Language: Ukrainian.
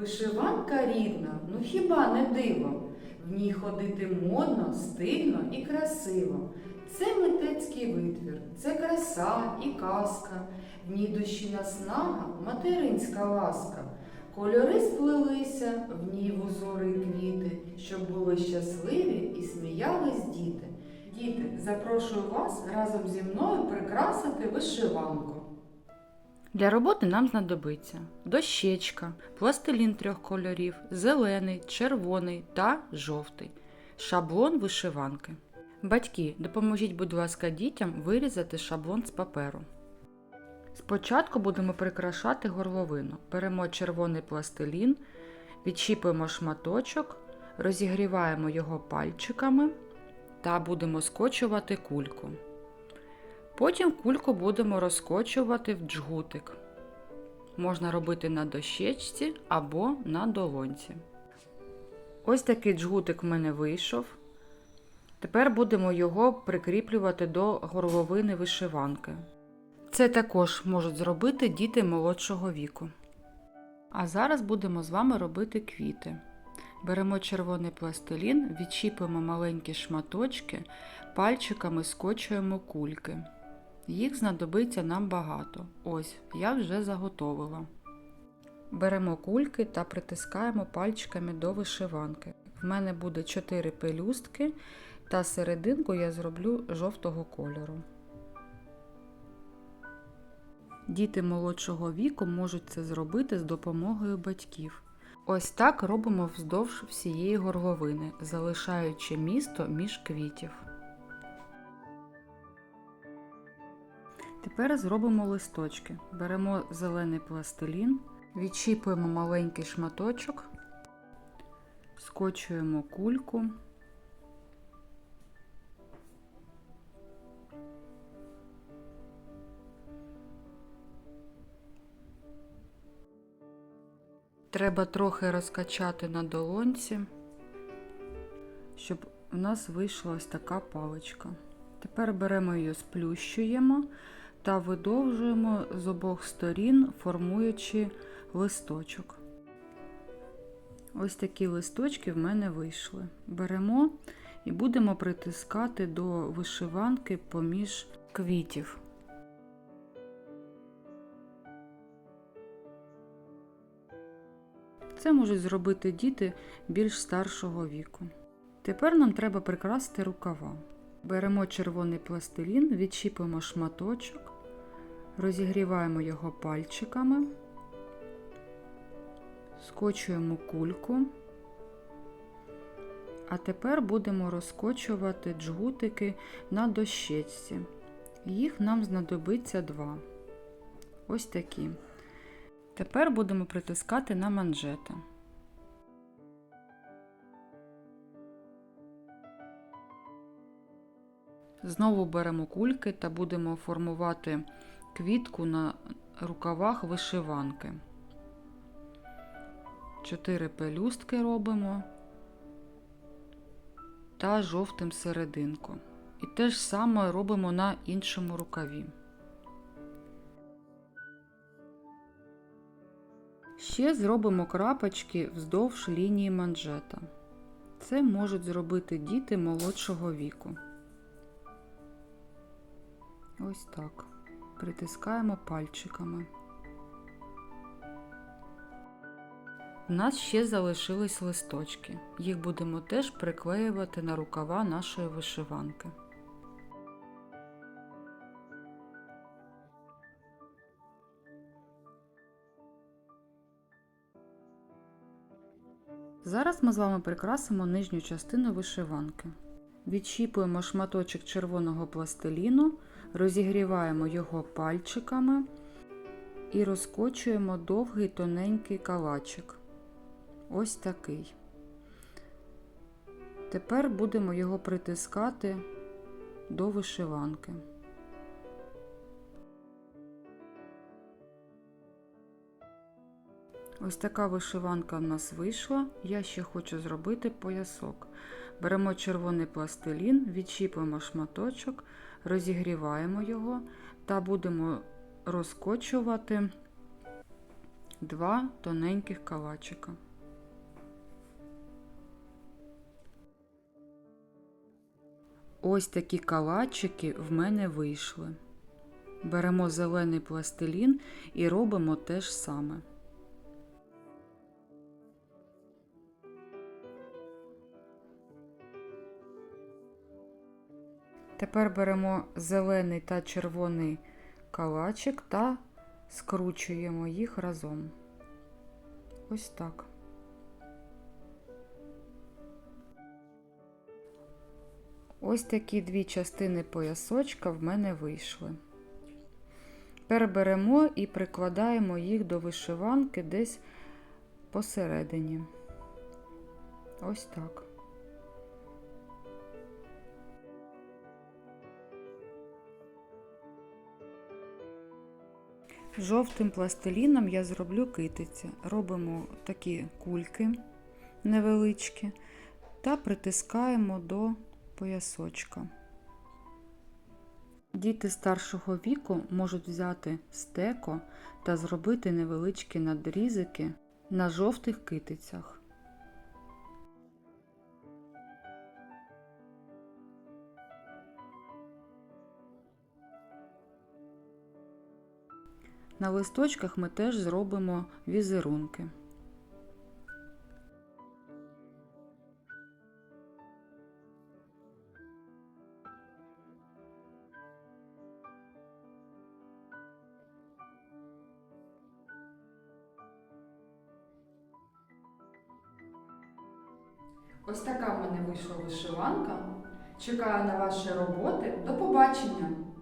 Вишиванка рідна, ну хіба не диво? В ній ходити модно, стильно і красиво. Це митецький витвір, це краса і казка. В ній душі наснага, материнська ласка. Кольори сплелися, в ній в узори квіти, щоб були щасливі і сміялись діти. Діти, запрошую вас разом зі мною прикрасити вишиванку. Для роботи нам знадобиться дощечка, пластилін трьох кольорів, зелений, червоний та жовтий, шаблон вишиванки. Батьки, допоможіть, будь ласка, дітям вирізати шаблон з паперу. Спочатку будемо прикрашати горловину. Беремо червоний пластилін, відчіпуємо шматочок, розігріваємо його пальчиками та будемо скочувати кульку. Потім кульку будемо розкочувати в джгутик. Можна робити на дощечці або на долонці. Ось такий джгутик в мене вийшов. Тепер будемо його прикріплювати до горловини вишиванки. Це також можуть зробити діти молодшого віку. А зараз будемо з вами робити квіти. Беремо червоний пластилін, відчіпуємо маленькі шматочки, пальчиками скочуємо кульки. Їх знадобиться нам багато. Ось, я вже заготовила. Беремо кульки та притискаємо пальчиками до вишиванки. В мене буде 4 пелюстки, та серединку я зроблю жовтого кольору. Діти молодшого віку можуть це зробити з допомогою батьків. Ось так робимо вздовж всієї горловини, залишаючи місто між квітів. Тепер зробимо листочки. Беремо зелений пластилін, відчіпуємо маленький шматочок, скочуємо кульку. Треба трохи розкачати на долонці, щоб у нас вийшла ось така паличка. Тепер беремо її, сплющуємо та видовжуємо з обох сторін, формуючи листочок. Ось такі листочки в мене вийшли. Беремо і будемо притискати до вишиванки поміж квітів. Це можуть зробити діти більш старшого віку. Тепер нам треба прикрасити рукава. Беремо червоний пластилін, відчіпуємо шматочок, розігріваємо його пальчиками, скочуємо кульку, а тепер будемо розкочувати джгутики на дощечці. Їх нам знадобиться два. Ось такі. Тепер будемо притискати на манжети. Знову беремо кульки та будемо формувати квітку на рукавах вишиванки. Чотири пелюстки робимо та жовтим серединку. І те ж саме робимо на іншому рукаві. Ще зробимо крапочки вздовж лінії манжета. Це можуть зробити діти молодшого віку. Ось так. Притискаємо пальчиками. У нас ще залишились листочки. Їх будемо теж приклеювати на рукава нашої вишиванки. Зараз ми з вами прикрасимо нижню частину вишиванки. Відчіпуємо шматочок червоного пластиліну, розігріваємо його пальчиками і розкочуємо довгий тоненький калачик. Ось такий. Тепер будемо його притискати до вишиванки. Ось така вишиванка в нас вийшла. Я ще хочу зробити поясок. Беремо червоний пластилін, відчіпуємо шматочок, розігріваємо його та будемо розкочувати два тоненьких калачика. Ось такі калачики в мене вийшли. Беремо зелений пластилін і робимо те ж саме. Тепер беремо зелений та червоний калачик та скручуємо їх разом. Ось так. Ось такі дві частини поясочка в мене вийшли. Тепер беремо і прикладаємо їх до вишиванки десь посередині. Ось так. Жовтим пластиліном я зроблю китиці. Робимо такі кульки невеличкі та притискаємо до поясочка. Діти старшого віку можуть взяти стеко та зробити невеличкі надрізики на жовтих китицях. На листочках ми теж зробимо візерунки. Ось така в мене вийшла вишиванка. Чекаю на ваші роботи. До побачення!